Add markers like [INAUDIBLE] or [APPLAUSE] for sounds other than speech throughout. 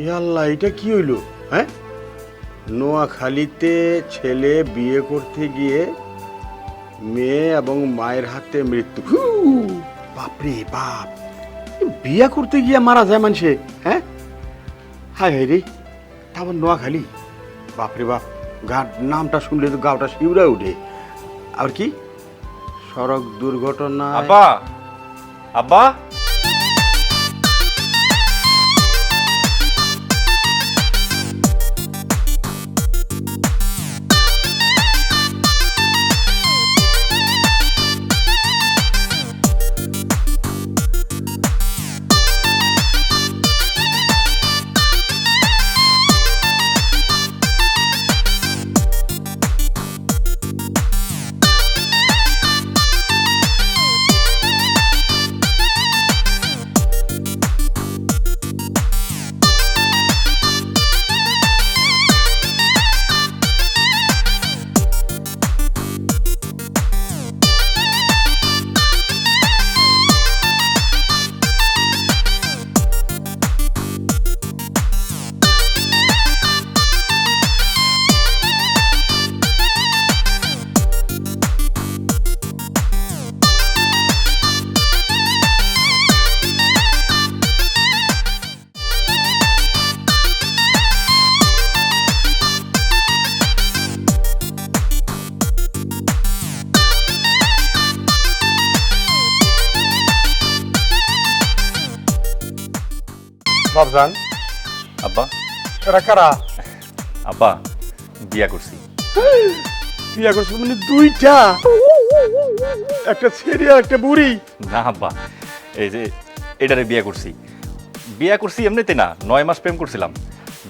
ই আল্লাহ এটা কি হইল? হ্যাঁ? নোয়াখালীতে ছেলে বিয়ে করতে গিয়ে মেয়ে এবং মায়ের হাতে মৃত্যু! বাপরে বাপ! বিয়ে করতে গিয়ে মারা যায় মানুষে হ্যাঁ? হায় হায় রে তারপর নোয়াখালী? বাপরে বাপ! গা নামটা শুনলে তো গাওটা শিউরা উঠে আর কি? সড়ক দুর্ঘটনা আব্বা! আব্বা! বাবজান আব্বা এরা কারা আব্বা বিয়া করছি। বিয়া করছ মানে দুইটা? একটা ছেলে আর একটা বুড়ি। না আব্বা এই যে এটারে বিয়া করছি। বিয়া করছি এমনিতে না নয় মাস প্রেম করছিলাম।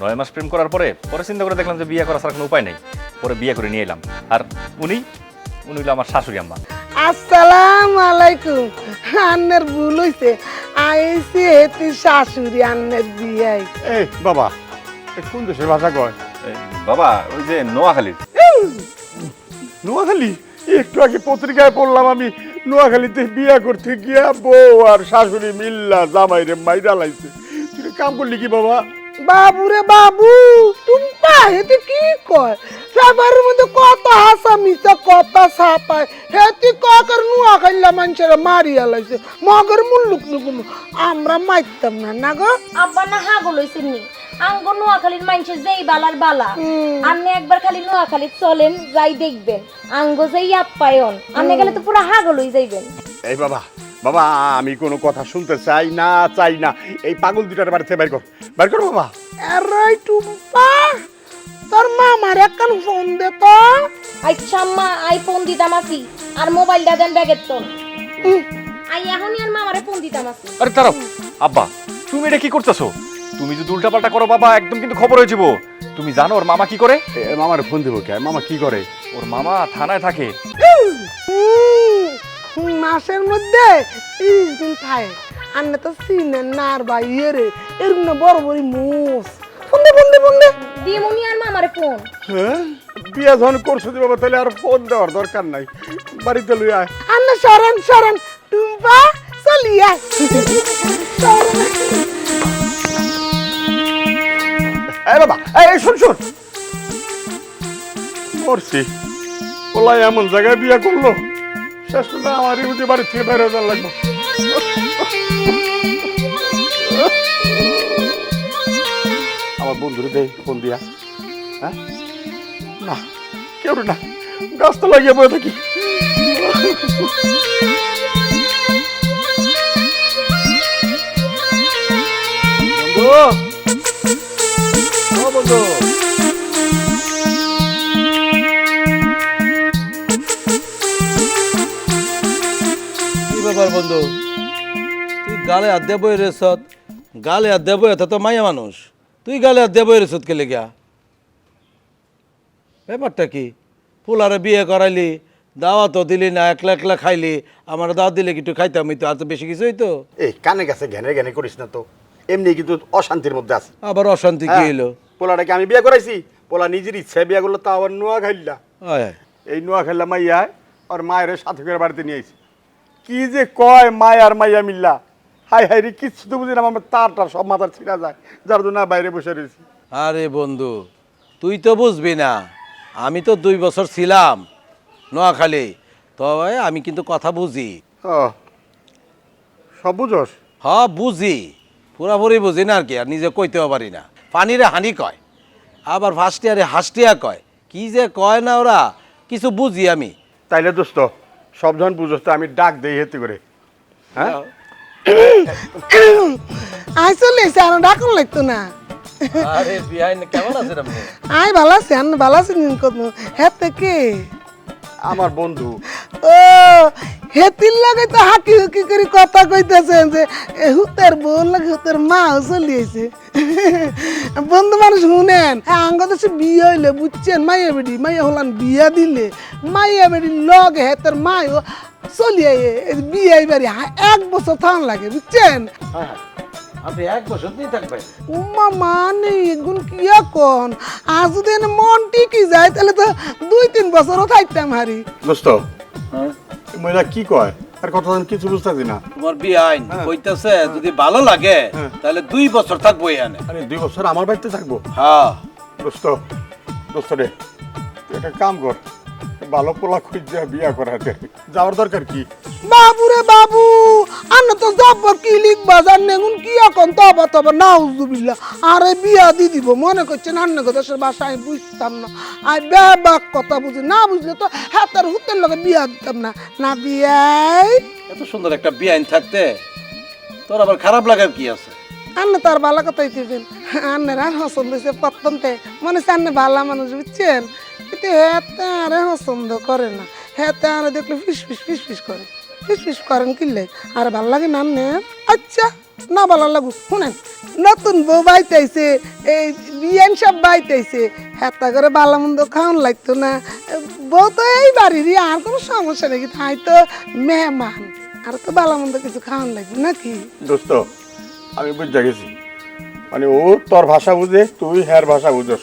নয় মাস প্রেম করার পরে পরে চিন্তা করে দেখলাম যে বিয়ে করার ছাড়া কোনো উপায় নেই। পরে বিয়ে করে নিয়ে এলাম। আর উনি উনি হলো আমার শাশুড়ি আম্মা। আসসালাম আলাইকুম আন্নের ভুল হইছে। আইসি হেতি শাশুড়ি আন্নের বিয়াই। এই বাবা এ কোন দেশের ভাষা কয়? বাবা ওই যে নোয়াখালীর। নোয়াখালী? একটু আগে পত্রিকায় পড়লাম আমি নোয়াখালীতে বিয়া করতে গিয়া বউ আর শাশুড়ি মিল্লা জামাইরে মাইরা লাইছে। তুই কাম করলি কি বাবা? বাবু রে বাবু টুম্পা হেতি কি কয়? সবার মধ্যে কত হাসা মিশা কত সাপায় হেতি কাকার নুয়া খাইলা মানুষেরা মারিয়া লাইছে? মগর মুল্লুক নুকুম আমরা মারতাম না না গো? আব্বা না হাগল হইছেন নি। আঙ্গ নোয়াখালীর মানুষের যেই বালার বালা। আপনি একবার খালি নোয়াখালী চলেন যাই দেখবেন। আঙ্গ যেই আপ্যায়ন আপনি গেলে তো পুরো হাগল হয়ে যাইবেন। এই বাবা বাবা আমি কোনো কথা শুনতে চাই না চাই না। এই পাগল দুটার বাড়িতে বের কর। বের কর বাবা। টুম্পা তোর মামার একখান ফোন দে তো। আচ্ছা আম্মা আই ফোন দিতাম আসি আর মোবাইলটা দেন ব্যাগের তো আই এখনই আর মামারে ফোন দিতাম আসি আরে তারাও আব্বা তুমি এটা কি করতেছো? তুমি যদি উল্টাপাল্টা করো বাবা একদম কিন্তু খবর হয়ে যাব। তুমি জানো ওর মামা কি করে? এ, মামার ফোন দেবো কে? মামা কি করে? ওর মামা থানায় থাকে। হুম, মাসের মধ্যে তিরিশ দিন থাকে। আন্না তো সিনের নার বা ইয়ে রে এরকম না বড় বড় মোষ। ফোন দে ফোন দে ফোন দে। দিমুনি আর মামারে ফোন। হ্যাঁ? বিয়া যখন করছ বাবা তাহলে আর ফোন দেওয়ার দরকার নাই। বাড়িতে লই আয়। আন্না সরন সরন। টুম্পা চলিয়া এই বাবা এই শুন শুন। মরছি। ওলাই এমন জায়গায় বিয়া করল। শেষ পর্যন্ত আমার ইহুদি বাড়ি থেকে বের হয়ে লাগবে। আমার বন্ধুরে দেয় ফোন দিয়া। হ্যাঁ? না, কেউ না। গাছটা লাগিয়ে বয়ে থাকি। বন্ধু। বন্ধু। গালে হাত দিয়ে বই রেছত গালে হাত দিয়ে বই তো মাইয়া মানুষ। তুই গালে হাত দিয়ে বই রেছত কে লেগা ব্যাপারটা কি? ফুলারে বিয়ে করাইলি দাওয়া তো দিলি না একলা একলা খাইলি আমার দাওয়া দিলে কি একটু খাইতাম তো আর তো বেশি কিছু হইতো? এই কানে কাছে ঘ্যানে ঘ্যানে করিস না তো। এমনি কিন্তু অশান্তির মধ্যে আছে। আবার অশান্তি কি হইল? পোলাটাকে আমি বিয়ে করাইছি? পোলা নিজের ইচ্ছায় বিয়ে করল তা আবার নোয়া খাইলা। এই নোয়া খাইলা মাইয়া আর মায়ের সাথে করে বাড়িতে নিয়ে আইছি। কি যে কয় মায় আর মাইয়া মিল্লা। হাই হাই রে কিচ্ছু তো বুঝি না আমার তারটা সব মাথার ছিঁড়া যায়। যার জন্য বাইরে বসে রয়েছি। আরে বন্ধু তুই তো বুঝবি না আমি তো দুই বছর ছিলাম নোয়াখালী তবে আমি কিন্তু কথা বুঝি। ও সব বুঝোস? হ বুঝি পুরাপুরি বুঝি না আর কি আর নিজে কইতেও পারি না। পানিরে হানি কয় আবার ফার্স্ট ইয়ারে হাসটিয়া কয় কি যে কয় না ওরা কিছু বুঝি আমি। তাইলে দোস্ত সব যখন বুঝোস তো আমি ডাক দেই হেতে করে। হ্যাঁ। আই চলে এসে আর ডাকুন লাগতো না। আরে বিহাইন কেমন আছেন আপনি? আই ভালো আছি আন ভালো আছি কত। কত তো কে? আমার বন্ধু। ও হেতির লাগে তো হাকি হুকি করে কথা কইতেছেন যে এ হুতের বোন লাগে হুতের মাও চলিয়েছে বন্ধু মানুষ শুনেন আঙ্গ সে বিয়ে হইলে বুঝছেন মাইয়া বেডি মাইয়া হলান বিয়া দিলে মাইয়া বেডি লগে হেতের মায়ও চলিয়ে বিয়ে বাড়ি এক বছর থান লাগে বুঝছেন? আপনি এক বছর নিয়ে থাকবেন। উমা মানে এগুন কি এখন আর যদি মন টিকি যায় তাহলে তো দুই তিন বছরও থাকতাম হারি। দোস্ত মহিলা কি কয়? আর কথা আমি কিছু বুঝতেছি না। তোমার বিহাইন কইতাছে যদি ভালো লাগে তাহলে দুই বছর থাকব এখানে। আরে দুই বছর আমার বাড়িতে থাকব? হ্যাঁ। দোস্ত দোস্ত রে একটা কাম কর। ভালো পোলা খুঁজে বিয়া করাতে যাওয়ার দরকার কি? বাবু রে বাবু আন্ন তো জব্বর কি লিখবা জানে গুন কি এখন তবা তবা নাউজুবিল্লাহ। আরে বিয়া দি দিব মনে করছেন আন্ন দেশের ভাষা আমি বুঝতাম না। আর ব্যাবাক কথা বুঝি না বুঝলে তো হাতের হুতের লগে বিয়া দিতাম না। না বিয়াই এত সুন্দর একটা বিআইন থাকতে তোর আবার খারাপ লাগার কি আছে? আন্ন তার ভালো কথাই দিবেন আন্নের আর পছন্দ হয়েছে প্রথমতে মনে হচ্ছে আন্নে ভালো মানুষ বুঝছেন? কিন্তু হেতে আরে পছন্দ করে না। হেতে আরে দেখলে ফিস ফিস ফিস ফিস করে। ফিস ফিস করেন কিনলে। আর ভালো লাগে না আন্নে আচ্ছা না ভালো লাগু শুনেন, নতুন বউ বাইতেছে এই বিয়ান সব বাইতেছে হেতা করে ভালো মন্দ খাওয়ান লাগতো না। বউ তো এই বাড়িরই, আর কোনো সমস্যা নাকি তাই তো মেহমান। আর তো ভালো মন্দ কিছু খাওয়ান লাগবে নাকি? দোস্ত, আমি বুঝতে গেছি। মানে ও তোর ভাষা বুঝে, তুই হ্যার ভাষা বুঝোস।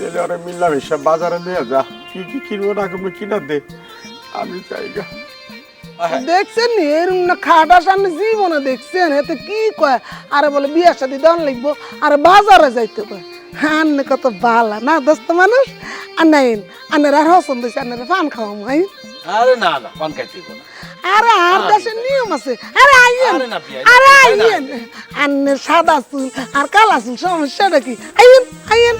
তাহলে ওরা মিললাম হিসাব বাজারে নিয়ে যা। কি কি কিনবো না কিনবো কিনা দে। আমি চাই গা। দেখছেন নি? এরম না খাটা সামনে জীবনে দেখছেন। এতে কি কয়? আরে বলে বিয়ের সাথে দন লিখব আরে বাজারে যাইতে কয়। আন্নে কত বালা। না দোস্ত মানুষ? আর নাইন আন্নের আর হসন দিছে আন্নের পান খাওয়া মাই আরে না না পান খাইতে না। আরে আর দেশের নিয়ম আছে। আরে আইয়েন আরে আইয়েন। আন্নের সাদা চুল আর কালা চুল সমস্যাটা কি? আইয়েন আইয়েন।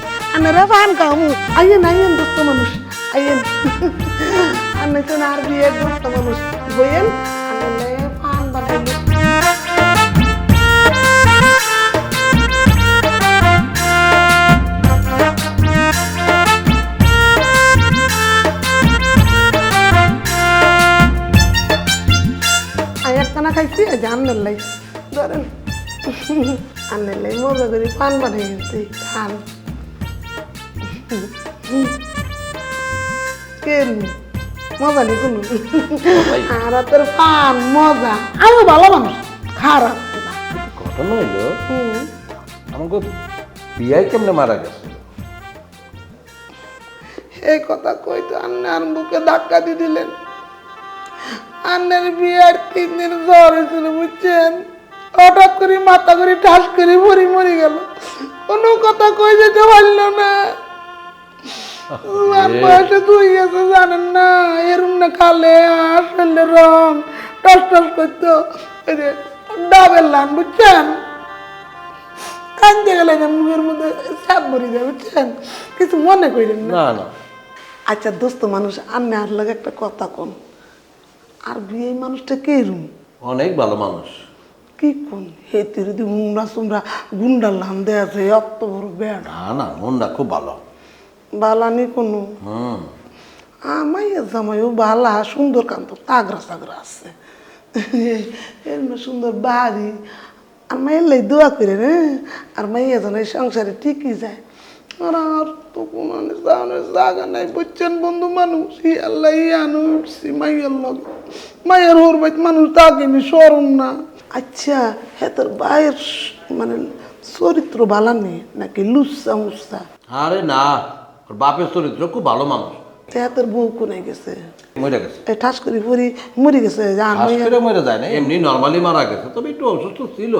রে ভান কামু আইয়েন আইয়েন দোস্ত মানুষ। আইয়েন। আন্নে তো আর বিয়ে দোস্ত মানুষ। বইয়েন আমি একখানা খাইছি আজ আন্নের লাই ধরেন। আন্নের লাই মজা করে পান বানিয়ে গেছি খান। কেন মজা নেই কোনো। আর তোর পান মজা। আমিও ভালো মানুষ। খারাপ। ঘটনা হইল। আমাকে বিয়াই কেমনে মারা গেছে? এই কথা কই তো আন্নার বুকে ধাক্কা দিয়ে দিলেন। আন্নের বিয়ের তিন দিন জ্বর হয়েছিল বুঝছেন? হঠাৎ করে মাথা করে ঠাস করে মরি মরি গেল। কোনো কথা কই যেতে পারল না। বয়সে দুই গেছে জানেন না? এরম না খালে আসলে রং টস টস করতো। ওই ডাবের লান বুঝছেন? কান্দতে গেলে মুখের মধ্যে যায় বুঝছেন? কিছু মনে করেন না। আচ্ছা দোস্ত মানুষ আন্নে আর লাগে একটা কথা কোন। আর বিয়ে মানুষটা কে রুম? অনেক ভালো মানুষ। কি কোন হেতে যদি মুমরা সুমরা গুন্ডার লাম দেয়া আছে অত বড় বেড়া না না মনটা খুব ভালো। বালানি কোনো? হুম। আমাইয়া জামাইও বালা সুন্দর কান্ত তাগরা সাগরা আছে। এর সুন্দর বাড়ি। আর মাইয়ের লাই দোয়া করে রে আর মাইয়া যেন সংসারে ঠিকই যায়। আর আর তো কোনো জানের জায়গা নাই বুঝছেন বন্ধু মানুষ? ই আল্লাহ ই আনু উঠছি মাইয়ের লগ। মাইয়ের হোর বাইত মানুষ তাকিনি সরম না। আচ্ছা হ্যাঁ তোর বাইয়ের মানে চরিত্র নেই নাকি লুচ্ছা মুচ্ছা আরে না ওর বাপের চরিত্র খুব ভালো মানুষ। তে তোর বউ কোনে গেছে? মরে গেছে। এই ঠাস করে পরি মরে গেছে জান মরে যায় না এমনি নর্মালি মারা গেছে তবে একটু অসুস্থ ছিল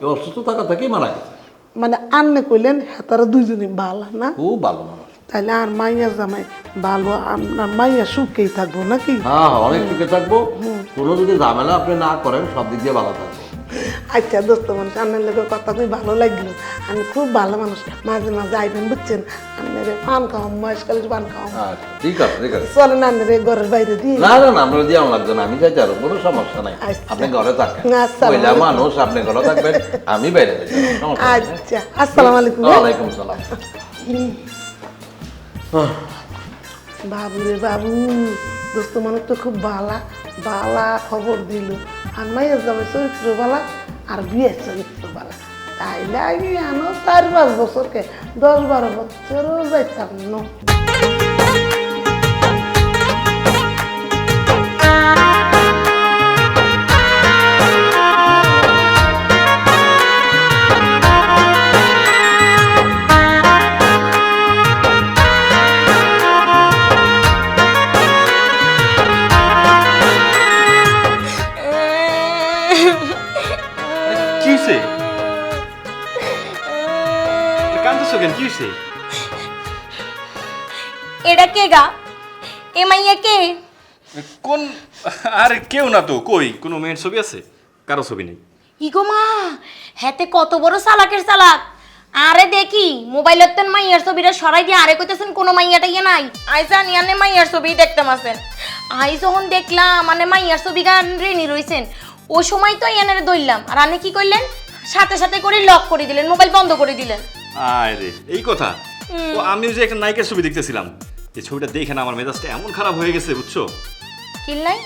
এই অসুস্থ থাকা থেকেই মারা গেছে। মানে আন্নে কইলেন হেতারা দুইজনই ভালো না? ও ভালো মানুষ। তাহলে আর মাইয়া জামাই ভালো আপনার মাইয়া সুখেই থাকব নাকি? হ্যাঁ হ্যাঁ অনেক সুখে থাকব। কোনো যদি ঝামেলা আপনি না করেন সব দিক দিয়ে ভালো থাকব। আচ্ছা দোস্ত মানুষ আপনার লোকের কথা খুব ভালো লাগল। আমি খুব ভালো মানুষ। মাঝে মাঝে আইবেন বুঝছেন? আপনার পান খাওয়াম পান খাওয়াম। আচ্ছা ঠিক আছে ঠিক আছে। চলেন আপনার ঘরের বাইরে দিয়ে। না না দিয়ে আমার লাগবে না আমি যাই যাব কোনো সমস্যা নাই। আচ্ছা। আপনি ঘরে থাকেন। আচ্ছা। মহিলা মানুষ আপনি ঘরে থাকবেন আমি বাইরে। আচ্ছা আসসালামু আলাইকুম। ওয়ালাইকুম সালাম। বাবু রে বাবু দোস্ত মানুষ তো খুব বালা বালা খবর দিল। আর মাইয়ের যাবে চরিত্রবালা আর বিয়ের চরিত্রবালা। তাইলে আমি আনো চার পাঁচ বছরকে, দশ বারো বছরও যাইতাম না। কি হয়েছে কান্দছো কেন কি এটা কে গা এ মাইয়া কে কোন আরে কেউ না তো কই কোনো মেয়ের ছবি আছে কারও ছবি নেই ইগো মা হেতে কত বড় চালাকের চালাক আরে দেখি মোবাইলের তেন মাইয়ার ছবিটা সরাই দিয়ে আরে কইতেছেন কোনো মাইয়াটা ইয়ে নাই আই জানি আনে মাইয়ার ছবি দেখতে মাসেন আই যখন দেখলাম মানে মাইয়ার ছবি গান রেনি রইছেন ওই সময় তো ইয়ানের দইলাম আর আনে কি করলেন? সাথে সাথে করে লক করে দিলেন মোবাইল বন্ধ করে দিলেন। আয় রে এই কথা? ও আমিও যে একটা নায়িকার ছবি দেখতেছিলাম। এই ছবিটা দেখে না আমার মেজাজটা এমন খারাপ হয়ে গেছে বুঝছ? কিনলাই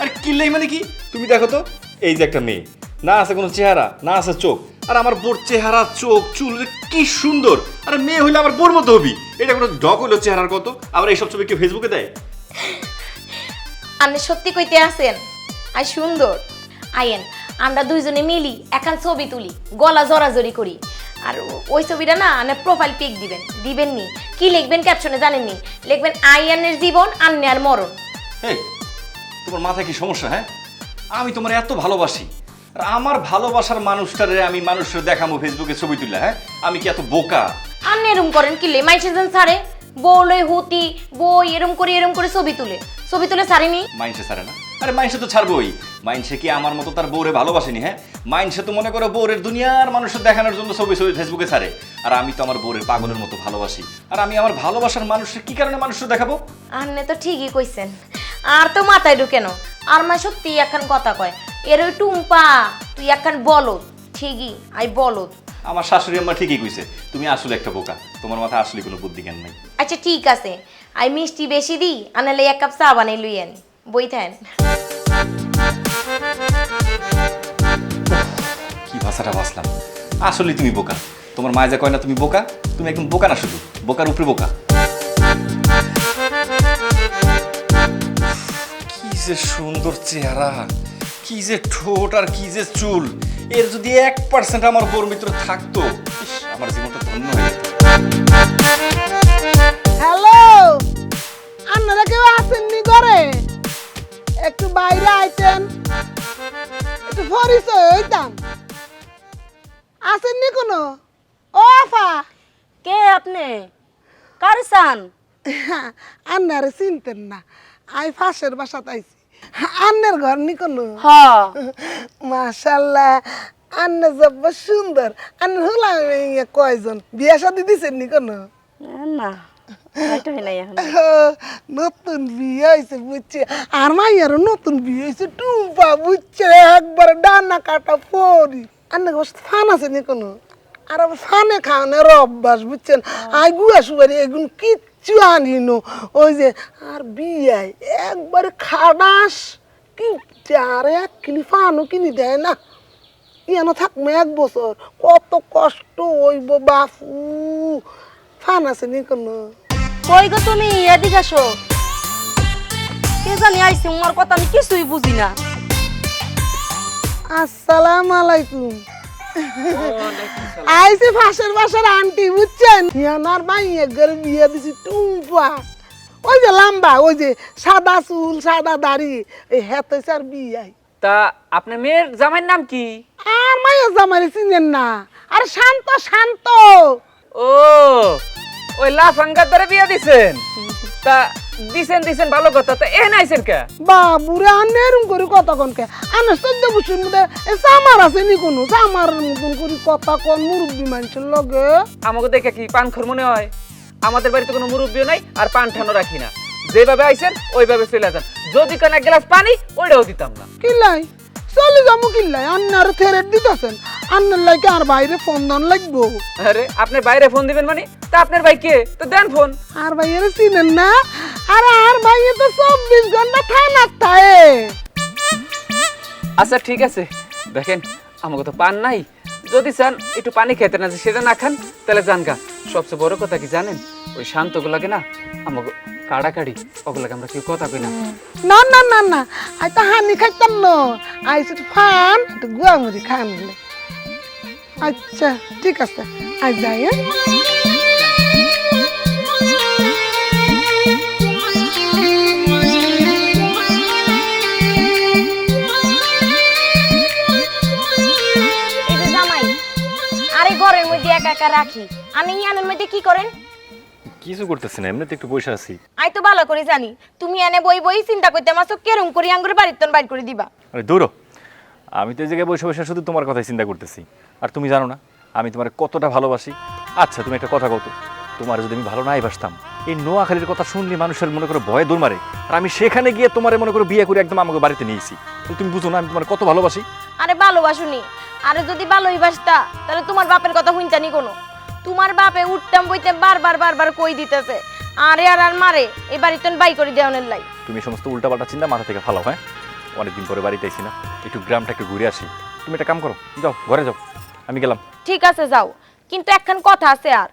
আরে কিল্লাই মানে কি? তুমি দেখো তো এই যে একটা মেয়ে। না আছে কোনো চেহারা না আছে চোখ। আর আমার বোর চেহারা চোখ চুল কি সুন্দর! আর মেয়ে হইলে আমার বোর মতো হবি। এটা কোনো ডক হইল চেহারার কত? আবার এইসব ছবি কেউ ফেসবুকে দেয়? আপনি সত্যি কইতে আছেন আই সুন্দর। আইয়েন। আমরা দুইজনে মিলি একান ছবি তুলি গলা জড়াজড়ি করি। আর ওই ছবিটা না আনে প্রোফাইল পিক দিবেন। দিবেন নি কি লিখবেন ক্যাপশনে জানেননি? লিখবেন আইয়ানের জীবন আন্নে আর মরণ। এই তোমার মাথায় কি সমস্যা হ্যাঁ? আমি তোমার এত ভালোবাসি। আর আমার ভালোবাসার মানুষটারে আমি মানুষের দেখামো ফেসবুকে ছবি তুললে হ্যাঁ? আমি কি এত বোকা? আন্নে এরম করেন কি লে? মাইসে যেন ছাড়ে বউ লই হুতি বই এরম করে এরম করে ছবি তুলে। ছবি তুলে ছাড়েনি মাইনসে ছাড়ে না। আরে মাইনসে তো ছাড়বই। মাইনসে কি আমার মতো তার বউরে ভালোবাসেনি হ্যাঁ? মাইনসে তো মনে করো বউরের দুনিয়ার মানুষের দেখানোর জন্য ছবি ছবি ফেসবুকে ছাড়ে। আর আমি তো আমার বউরের পাগলের মতো ভালোবাসি। আর আমি আমার ভালোবাসার মানুষের কি কারণে মানুষের দেখাবো? আন্নে তো ঠিকই কইছেন। আর তো মাথায় ঢুকে না আর মা সত্যি একখান কথা কয় এর ওই টুম্পা তুই একখান বলদ। ঠিকই আই বলদ। আমার শাশুড়ি আম্মা ঠিকই কইছে তুমি আসলে একটা বোকা। তোমার মাথায় আসলে কোনো বুদ্ধি জ্ঞান নাই। আচ্ছা ঠিক আছে। আই মিষ্টি বেশি দিই আনালে এক কাপ চা বানাই লই আনি ভাষাটা বাসলাম আসলে তুমি বোকা। তোমার মায় যা কয় না তুমি বোকা? তুমি একদম বোকা না শুধু। বোকার উপরে বোকা। কি যে সুন্দর চেহারা, কি যে ঠোঁট আর কি যে চুল। এর যদি এক পার্সেন্ট আমার বোর মিত্র থাকতো আমার জীবনটা ধন্য হয়ে যেত। হ্যালো! আপনারা কেউ আসেননি ঘরে? একটু বাইরে আইতেন। একটু পরিচয় হইতাম। আসেননি কোনো? ও আফা। কে আপনি? কার চান [LAUGHS] আন্নারে চিনতেন না। আই ফাঁসের বাসা তাইছি আন্নের ঘর নি কোনো? হ। [LAUGHS] মাশাল্লাহ আন্নে জব্ব সুন্দর। আন্নের হলাম কয়জন? বিয়া শাদি দিছেন নি কোনো? না [LAUGHS] নতুন বিয়ে হয়েছে বুঝছে। আর মাইয়ারও নতুন বিয়ে হয়েছে টুম্পা বুঝছে। একবার ডানা কাটা পরি। আন্না বস ফান আছে নি কোনো? আর ফানে খাওয়ানোর অভ্যাস বুঝছেন? আই গুয়া সুবারি এগুন কিচ্ছু আনিনো ওই যে, আর বিয়ায় একবারে খাডাস কি আর এক কিনি ফানও কিনি দেয় না। ইয়ানো থাকব এক বছর, কত কষ্ট হইব বাপু। ফান আছে নি কোনো? কই গো তুমি, এদিকে আসো। কে জানি আইছে তোমার কথা আমি কিছুই বুঝি না। আসসালামু আলাইকুম। আইসি ফাঁসের বাসার আন্টি বুঝছেন? ইয়ানার মাইয়ে ঘরে বিয়ে দিছি টুম্পা। ওই যে লম্বা ওই যে সাদা চুল সাদা দাড়ি এই হেতে স্যার বিয়াই তা আপনার মেয়ের জামাইয়ের নাম কি? আর মাইয়া জামাইরে চিনেন না। আর শান্ত শান্ত। ও ওই লাফাঙ্গার দ্বারা বিয়া দিছেন। তা দিছেন দিছেন ভালো কথা তা এ নাইছেন কে? বাবুরে আনে এরম করে কথা কনকে আনে চোদ্দ বছর মধ্যে এ সামার আছে নি কোনো? সামার মতন করে কথা কন মুরব্বী মানুষের লগে। আমাকে দেখে কি পান খর মনে হয়? আমাদের বাড়িতে কোনো মুরব্বিও নাই আর পান ঠানো রাখি না। যেভাবে আইছেন ওইভাবে চলে যান। যদি কেন এক গ্লাস পানি ওইটাও দিতাম না। কি কিল্লাই? চলে যাব কিল্লাই? আন্নার থেরেট দিতেছেন। আন্নার লাগে আর বাইরে ফোন দন লাগবো। আরে আপনি বাইরে ফোন দিবেন মানে? তা আপনার ভাই কে? তো দেন ফোন। আর ভাইয়ের চিনেন না? আর আর ভাইয়ে তো চব্বিশ ঘণ্টা থানার থাকে আচ্ছা ঠিক আছে। দেখেন আমাকে তো পান নাই। যদি চান একটু পানি খেতে না যে সেটা না খান তাহলে জান গা। সবচেয়ে বড় কথা কি জানেন? ওই শান্তগুলাকে না আমাকে কাড়াকাড়ি ওগুলাকে আমরা কেউ কথা কই না। না না না না আই তো হানি খাইতাম না। আই শুধু ফান একটু গুয়ামুড়ি খান আচ্ছা ঠিক আছে। আজ যাই হ্যাঁ। একা একা রাখি। আমি ইয়ানের মধ্যে কি করেন? কিছু করতেছি না এমনিতে একটু বসে আছি। আই তো ভালো করে জানি। তুমি এনে বই বই চিন্তা করতে মাসো কেরম করে আঙ্গুর বাড়ির তন বাইর করে দিবা? আরে দূরো আমি তো এই জায়গায় বসে বসে শুধু তোমার কথাই চিন্তা করতেছি। আর তুমি জানো না আমি তোমার কতটা ভালোবাসি। আচ্ছা তুমি একটা কথা কত তোমার যদি আমি ভালো নাই বাসতাম এই নোয়াখালীর কথা শুনলে মানুষের মনে করে ভয়ে দৌড় মারে। আর আমি সেখানে গিয়ে তোমার মনে করে বিয়ে করে একদম আমাকে বাড়িতে নিয়েছি। তুমি বুঝো না আমি তোমার কত ভালোবাসি। আরে ভালোবাসুনি। আরে যদি ভালোই বাসতা তাহলে তোমার বাপের কথা শুনতানি কোনো। তোমার বাপে উঠতাম বইতে বারবার বারবার কই দিতেছে। আরে আর আর মারে এই বাড়ির তন বাই করে দেওয়ানের লাই। তুমি সমস্ত উল্টাপাল্টা চিন্তা মাথা থেকে ফালাও হ্যাঁ? অনেকদিন পরে বাড়িতে আইছি না। একটু গ্রামটা একটু ঘুরে আসি। তুমি একটা কাম করো যাও ঘরে যাও। আমি গেলাম। ঠিক আছে যাও। কিন্তু একখান কথা আছে আর।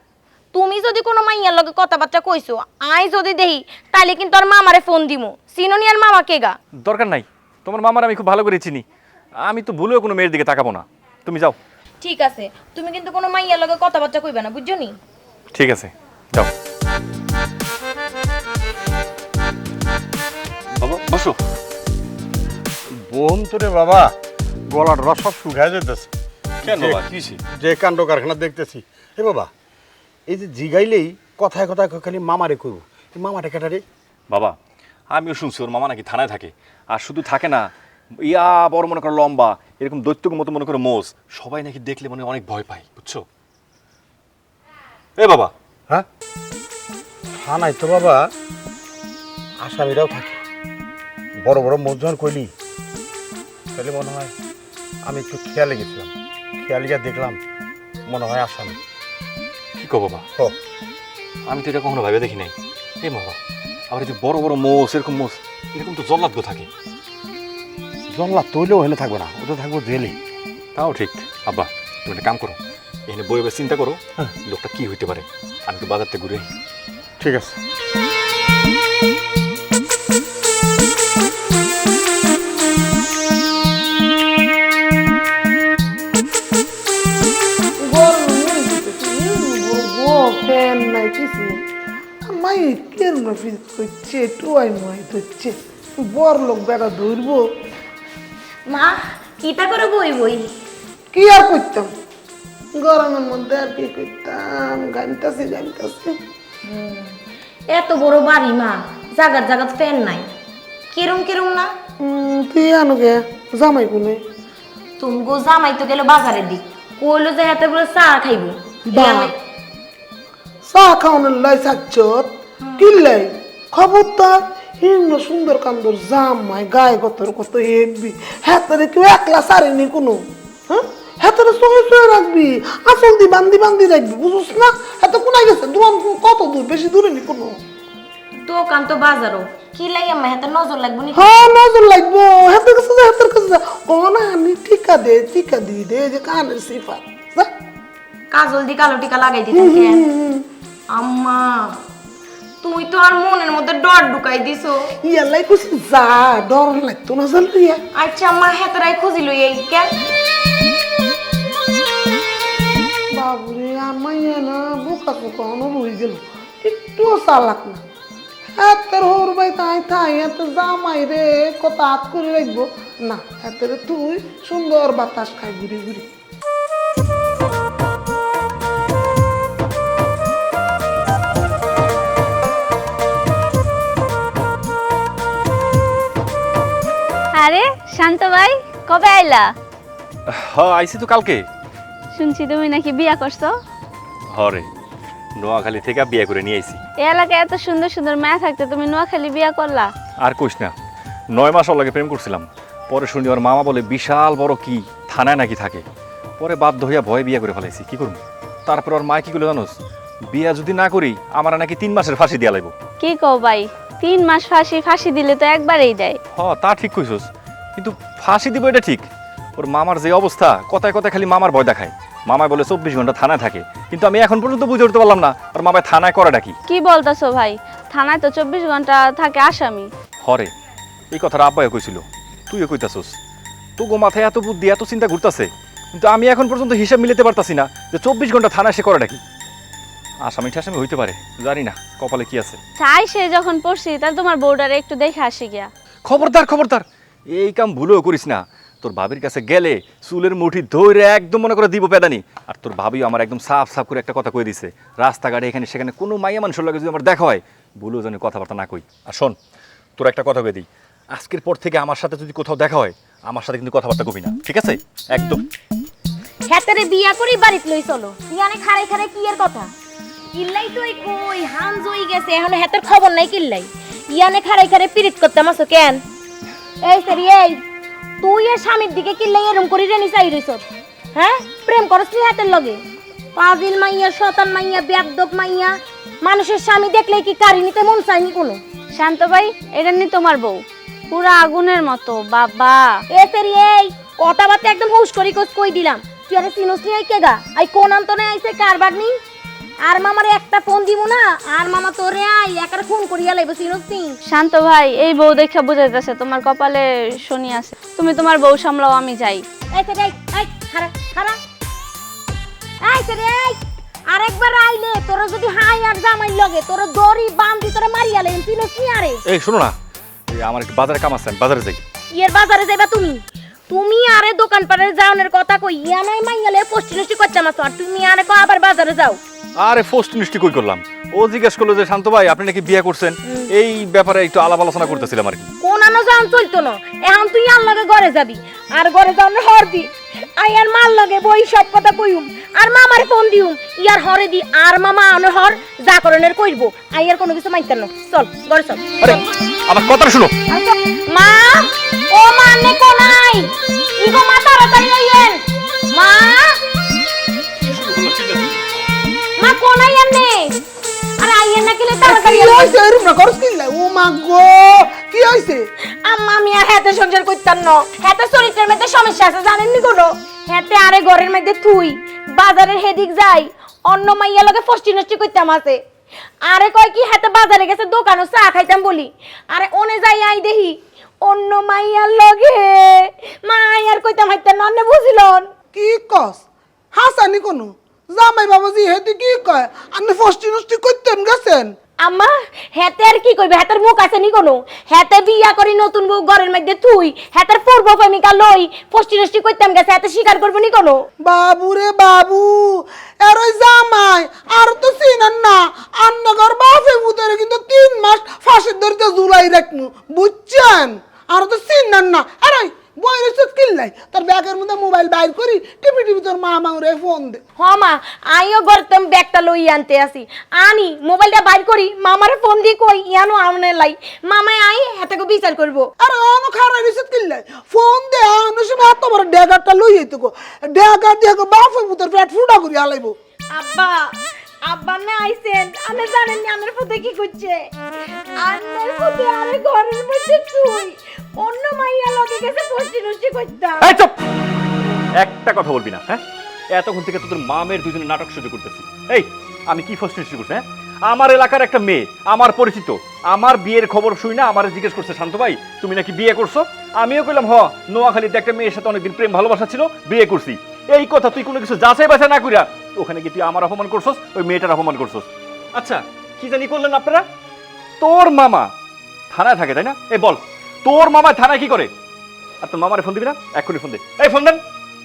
তুমি যদি কোনো মাইয়ার লগে কথাবার্তা কইছো আই যদি দেহি তাইলে কিন্তু আর মামারে ফোন দিমু। সিনোনি আর মামা কেগা দরকার নাই। তোমার মামার আমি খুব ভালো করে চিনি। আমি তো ভুলেও কোনো মেয়ের দিকে তাকাবো না। তুমি যাও। ঠিক আছে। তুমি কিন্তু কোনো মাইয়ার লগে কথাবার্তা কইবে না বুঝছ নি? ঠিক আছে যাও। বাবা বসো। বোম তো রে বাবা গলার রস সব শুকায় যেতেছে কেন বাবা কিসে যে কাণ্ড কারখানা দেখতেছি। এ বাবা এই যে জিগাইলেই কথায় কথায় খালি মামারে কইব। এই মামাটা কেটারে? বাবা আমিও শুনছি ওর মামা নাকি থানায় থাকে। আর শুধু থাকে না ইয়া বড় মনে করো লম্বা এরকম দৈত্যক মতো মনে করো মোজ। সবাই নাকি দেখলে মনে অনেক ভয় পায় বুঝছ? এ বাবা। হ্যাঁ? থানায় তো বাবা আসামিরাও থাকে। বড় বড় মজুর কইলি তাহলে মনে হয় আমি একটু খেয়ালে গেছিলাম। খেয়ালে গিয়ে দেখলাম মনে হয় আসামি। কি কো বাবা? ও আমি তো এটা কখনো ভাবে দেখি নাই। এ বাবা আবার এই যে বড় বড় মোষ এরকম মোষ এরকম তো জল্লাদ থাকে। জল্লা তৈলেও এনে থাকবে না ওটা থাকব জেলে। তাও ঠিক। আব্বা তুমি একটা কাম করো এখানে বই বই চিন্তা করো লোকটা কি হইতে পারে আমি তো বাজার থেকে ঘুরে ঠিক আছে। মাই কেন ফিল করছে টুয়াই মাই ধরছে। বড় লোক বেটা ধরবো। মা কিতা করে বই বই? কি আর করতাম? গরমের মধ্যে আর কি করতাম? গানতাছি গানতাছি এত বড় বাড়ি মা জাগাত জাগাত ফ্যান নাই। কেরম কেরম না? তুই আনো গে জামাই কোনে? তুমি গো জামাই তো গেল বাজারের দিক কইলো যে হাতে বলে চা খাইবো। চা খাওয়ানোর লাই সাচ্চত কিল্লাই? খবরদার হিন্ন সুন্দর কান্দর জামাই গায়ে গতর কত হেবি হাতারে কেউ একলা সারেনি কোনো হ্যাঁ? হাতারে সহে সহে রাখবি আসল দি বান্দি বান্দি রাখবি বুঝুস না? হাতে কোনায় গেছে? দোকান কত দূর বেশি দূরে নি কোনো দোকান তো বাজারও। কি লাই আমার হাতে নজর লাগবো নি হ্যাঁ নজর লাগবো। হাতের কাছে যা হাতের কাছে যা। কোনা আমি টিকা দে টিকা দি দে যে কানের সিফা কাজল দি কালো টিকা লাগাই দিতাম আম্মা। তুই তো আর মনের মধ্যে ডর ঢুকাই দিছো। ইয়ালাই কুছি যা ডর লাগতো না জানো ইয়া। আচ্ছা আম্মা হেতরাই খুঁজিল এই কেন বাবুরে আমার ইয়ে না বোকা পোকা অনর হয়ে গেল। একটুও চালাক না। এত হোর ভাই তাই তাই এত জামাই রে কত হাত করে রাখব। না এত রে তুই সুন্দর বাতাস খাই ঘুরি ঘুরি। আরে শান্ত ভাই কবে আইলা? হ আইছি তো কালকে। শুনছি তুমি নাকি বিয়া করছ। হরে নোয়াখালী থেকে বিয়া করে নিয়ে আইছি। এই এলাকায় এত সুন্দর সুন্দর মায়া থাকতে তুমি নোয়াখালী বিয়া করলা। আর কইস না নয় মাস ওর লাগে প্রেম করছিলাম। পরে শুনি ওর মামা বলে বিশাল বড় কি থানায় নাকি থাকে। পরে বাধ্য হইয়া ভয়ে বিয়ে করে ফেলাইছি কি করব? তারপর ওর মা কি করল জানোস? বিয়া যদি না করি আমার নাকি তিন মাসের ফাঁসি দিয়া লাগবো কি কও ভাই? তিন মাস ফাঁসি ফাঁসি দিলে তো একবারেই দেয়। হ তা ঠিক কইছস। কিন্তু ফাঁসি দিব এটা ঠিক। ওর মামার যে অবস্থা কথায় কথায় খালি মামার ভয় দেখায়। মামায় বলে চব্বিশ ঘণ্টা থানায় থাকে। কিন্তু আমি এখন পর্যন্ত বুঝে উঠতে পারলাম না ওর মামায় থানায় করাটা কি? কি বলতাছো ভাই? থানায় তো চব্বিশ ঘণ্টা থাকে আসামি। হরে এই কথাটা আব্বাইও কইছিল। তুইও কইতাছস। তো গো মাথায় এত বুদ্ধি এত চিন্তা ঘুরতাছে। কিন্তু আমি এখন পর্যন্ত হিসাব মিলাতে পারতাছি না যে চব্বিশ ঘণ্টা থানায় সে করাটা কি। আসামি ঠাসামি হইতে পারে জানি না কপালে কি আছে। চাই সে যখন পড়ছি তাহলে তোমার বউডারে একটু দেখে আসি গিয়া। খবরদার খবরদার! এই কাম ভুলেও করিস না। তোর ভাবির কাছে গেলে চুলের মুঠি ধরে একদম মনে করে দিব পেদানি। আর তোর ভাবিও আমার একদম সাফ সাফ করে একটা কথা কই দিছে। রাস্তাঘাটে এখানে সেখানে কোনো মাইয়া মানুষের লাগে যদি আমার দেখা হয় ভুলেও যেন কথাবার্তা না কই। আর শোন তোর একটা কথা কয়ে দিই। আজকের পর থেকে আমার সাথে যদি কোথাও দেখা হয় আমার সাথে কিন্তু কথাবার্তা কবি না ঠিক আছে? একদম। হেতারে বিয়া করি বাড়িতে লই চলো। ইয়ানে খারে খারে কি এর কথা? কিল্লাই তো কই হাম জই গেছে এখন হেতার খবর নাই কিল্লাই। ইয়ানে খারে খারে পিরিত করতাম আছো কেন? এই সেরি এই তুই এর স্বামীর দিকে কিল্লাই এরম করি রেনি চাই রইছ? হ্যাঁ? প্রেম করছ তুই হাতের লগে? পাজিল মাইয়া শতান মাইয়া ব্যাপদক মাইয়া মানুষের স্বামী দেখলে কি কারি নিতে মন চায়নি কোনো? শান্ত ভাই এটা নি তোমার বউ। পুরা আগুনের মতো বাবা। এ সেরি এই কথাবার্তা একদম হুশ করি কই দিলাম। তুই আরে চিনোস নি কেগা? আই কোন আন্তনে আইছে কার বাগনি আর মামারে একটা ফোন দিব না আর মামা তোরে আই একার ফোন করিয়া লাইব নি শান্ত ভাই এই বউ দেখে বুঝাইতেছে তোমার কপালে শনি আছে। তুমি তোমার বউ সামলাও আমি যাই। এই সেরি এই এই খারা খারা এই সেরি এই আরেকবার আইলে তোরা যদি হাই আর জামাই লগে তোর দড়ি বান্ধি তোরে মারিয়া লাইম নি আরে? এই শোনো না। এই আমার একটু বাজারে কাম আছে বাজারে যাই। ইয়ের বাজারে যাইবা তুমি? তুমি আরে দোকান পাড়ে যাওনের কথা কই? ইয়া নাই মাইয়ালে পোস্টি নষ্টি করতাম আর তুমি আরে কো আবার বাজারে যাও। আরে ফোস্ট মিষ্টি কই করলাম? ও জিজ্ঞেস করল যে শান্ত ভাই আপনি নাকি বিয়ে করছেন? এই ব্যাপারে একটু আলাপ আলোচনা করতেছিলাম আর কি। কোন আনো যান চলতো না। এখন তুই আর লগে ঘরে যাবি। আর ঘরে যাওয়ার হর দি। আই আর মার লগে বই সব কথা কইউম। আর মামার ফোন দিউম। ইয়ার হরে দি আর মামা আনো হর যা করণের কইব আই আর কোনো কিছু মাইতাম না। চল ঘরে চল। আরে আমার কথাটা শুনো। মা! ও মা নে কোনাই ইগো মা তাড়াতাড়ি আইয়েন মা? মা কোনাই এমনে আরে আইয়েন না কিলে তাড়াতাড়ি কি। হয়েছে এরম না করস কিনলে ও মা গো কি হয়েছে আম্মা আমি আর হাতে সংসার করতাম না। হাতে শরীরের মধ্যে সমস্যা আছে জানেননি কোনো? হাতে আরে ঘরের মধ্যে থুই বাজারের হেদিক যাই অন্য মাইয়া লগে ফষ্টি নষ্টি করতাম আছে। আরে কয় কি হাতে বাজারে গেছে দোকানে চা খাইতাম বলি। আরে ওনে যাই আই দেহি অন্য মাইয়ার লগে। মাইয়ার কইতাম হাইতাম অন্য বুঝিলন? কি কস? হাসানি কোনো? জামাই বাবাজি হেতে কি কয়? আপনি ফষ্টি নষ্টি করতেন গেছেন? আম্মা হেতে আর কি কইবে? হেতের মুখ আছে নি কোনো? হেতে বিয়া করি নতুন বউ ঘরের মধ্যে তুই হেতের পূর্ব প্রেমিকা লই ফষ্টি নষ্টি করতাম গেছে হেতে স্বীকার করব নি কোনো? বাবু রে বাবু এর ওই জামাই আর তো চিনেন না। আন্নগর বাপে মুতারে কিন্তু তিন মাস ফাঁসির দড়িতে ঝুলাই রাখনু বুঝছেন? আর তো চিনেন না। আরে বইরে কিল নাই। তোর ব্যাগের মধ্যে মোবাইল বাইর করি টিপি টিপি তোর মা মাউরে ফোন দে। হ মা আইও গরতম ব্যাগটা লই আনতে আসি। আনি মোবাইলটা বাইর করি মামারে ফোন দিয়ে কই ইয়ানো আমনে লাই। মামাই আই হাতে বিচার করব। আরে অন খারাপ রিসিট কিনলে ফোন দে আনো সময় এত বড় ড্যাগারটা লই আইতো গো ড্যাগার দিয়ে গো বাপে মুতার পেট ফুটা করি আলাইবো। আব্বা একটা কথা বলবি না হ্যাঁ? এতক্ষণ থেকে তোদের মামের নাটক করতেছি। এই, আমি কি করছি হ্যাঁ? আমার এলাকার একটা মেয়ে, আমার পরিচিত, আমার বিয়ের খবর শুই না, আমার জিজ্ঞেস করছে, শান্ত ভাই, তুমি নাকি বিয়ে করছ? আমিও কইলাম, হ, নোয়াখালীতে একটা মেয়ের সাথে অনেকদিন প্রেম ভালোবাসা ছিল, বিয়ে করছি। এই কথা তুই কোনো কিছু যাচাই বাছাই না কইরা ওখানে কি তুই আমার অপমান করছস ওই মেয়েটার অপমান করছস। আচ্ছা কি জানি করলেন আপনারা? তোর মামা থানায় থাকে তাই না? এই বল তোর মামা থানায় কি করে? আর তোর মামারে ফোন দিবি না? এক্ষুনি ফোন দে। এই ফোন দেন।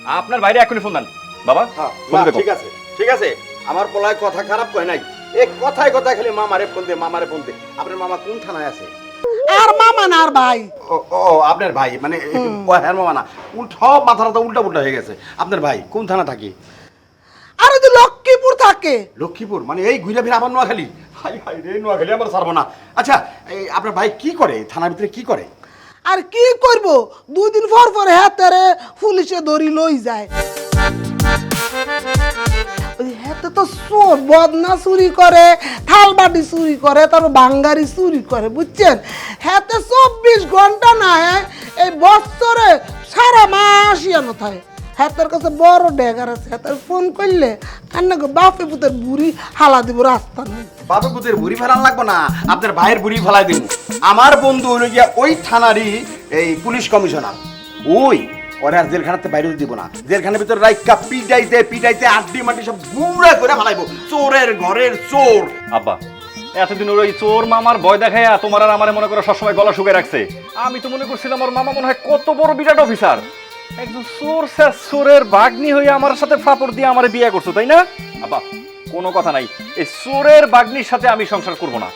আপনার বাইরে এক্ষুনি ফোন দেন। বাবা হ্যাঁ, ফোন বাহ, দে ঠিক আছে ঠিক আছে। আমার পোলায় কথা খারাপ কয় নাই। এ কথায় কথায় খালি মামারে ফোন দে মামারে ফোন দে। আপনার মামা কোন থানায় আছে? আর মামা না আর ভাই। ও ও আপনার ভাই মানে হ্যাঁ মামা না। উল- সব মাথাটা উল্টা উল্টা হয়ে গেছে। আপনার ভাই কোন থানা থাকি? আর লক্ষ্মীপুর থাকে। লক্ষ্মীপুর? মানে এই ঘুরে ফিরে আবার নোয়াখালী? হাই হাই রে নোয়াখালী আমার সারবো না। আচ্ছা এই আপনার ভাই কি করে? থানার ভিতরে কি করে? আর কি করব? দুই দিন পর পর হাতেরে পুলিশে ধরি লই যায়। হাতে তো চোর বদনা চুরি করে থালবাটি চুরি করে তারপর বাঙ্গারি চুরি করে বুঝছেন? হাতে চব্বিশ ঘণ্টা না হ্যাঁ এই বছরে সারা মাস ইয়ানো থাকে। হাতের কাছে বড় ডেগার আছে হাতের ফোন করলে আর না বাপে পুতের বুড়ি হালা দিব রাস্তা নেই। বাপে পুতের বুড়ি ফেলান লাগবো না আপনার ভাইয়ের বুড়ি ফেলাই দিন আমার বন্ধু হইল গিয়া ওই থানারই এই পুলিশ কমিশনার। ওই ওরা আর জেলখানাতে বাইরে দিব না। জেলখানার ভিতরে রাইকা পিটাইতে পিটাইতে আড্ডি মাটি সব গুঁড়া করে ফেলাইবো। চোরের ঘরের চোর। আব্বা এতদিন ওর ওই চোর মামার ভয় দেখাইয়া তোমার আর আমার মনে করো সবসময় গলা শুকে রাখছে। আমি তো মনে করছিলাম আমার মামা মনে হয় কত বড় বিরাট অফিসার একজন চোর স্যার, চোরের বাগনি হয়ে আমার সাথে ফাপড় দিয়ে আমার বিয়ে করছ, তাই না? আব্বা, কোনো কথা নাই। এই চোরের বাগনির সাথে আমি সংসার করব না।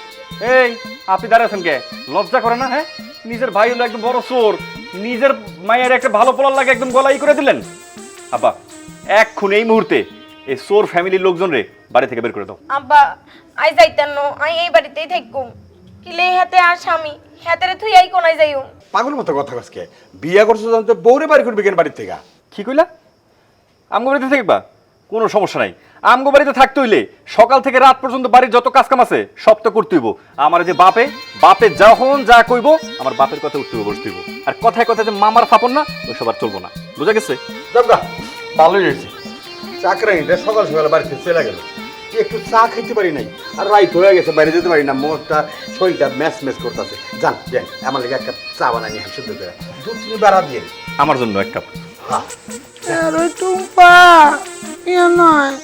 এই, আপনি দাঁড়িয়ে আছেন কে? লজ্জা করে না হ্যাঁ? নিজের ভাই হলো একদম বড় চোর। নিজের মায়ের একটা ভালো পোলার লাগে একদম গলাই করে দিলেন। আব্বা, এক্ষুন এই মুহূর্তে এই সোর ফ্যামিলির লোকজন রে বাড়ি থেকে বের করে দাও। আব্বা, আই যাইতেন আই এই বাড়িতেই থাকুম কিলে হাতে আর স্বামী, হাতেরে থুই আই কোনায় যাইও? পাগল মতো কথা কসকে বিয়ে করছ জানতে বউরে বাড়ি করবি কেন বাড়ির থেকে? কি কইলা? আমগো বাড়িতে থাকবা? কোনো সমস্যা নাই। আমগো বাড়িতে থাকতে হইলে সকাল থেকে রাত পর্যন্ত বাড়ির যত কাজ কাম আছে সব তো করতে হইব। আমার যে বাপে বাপে যখন যা কইব আমার বাপের কথা উঠতে হইব বসতে হইব। আর কথায় কথায় যে মামার ফাপন না ওই সবার চলবো না। বুঝা গেছে? যাবগা ভালোই হয়েছে। চাকরানিটা সকাল সকাল বাড়িতে চলে গেল। একটু চা খেতে পারি নাই? আর রাইত হয়ে গেছে বাইরে যেতে পারি না। মোটটা শরীরটা ম্যাচ ম্যাচ করতেছে। যান যান আমার লাগে একটা চা বানাই শুদ্ধ করে। দুধ চিনি বাড়া দিয়ে আমার জন্য এক কাপ। হ্যাঁ। আর ওই টুম্পা ইয়ে নয়।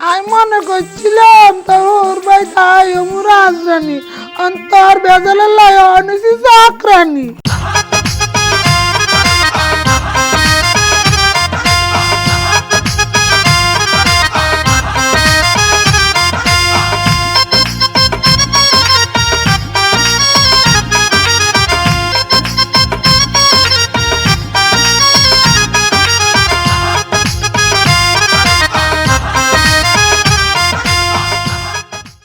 আমি মনে করছিলাম তোর ভাই তাই রাজরানী অন্তর বেজালের লাই অনেছি চাকরানি।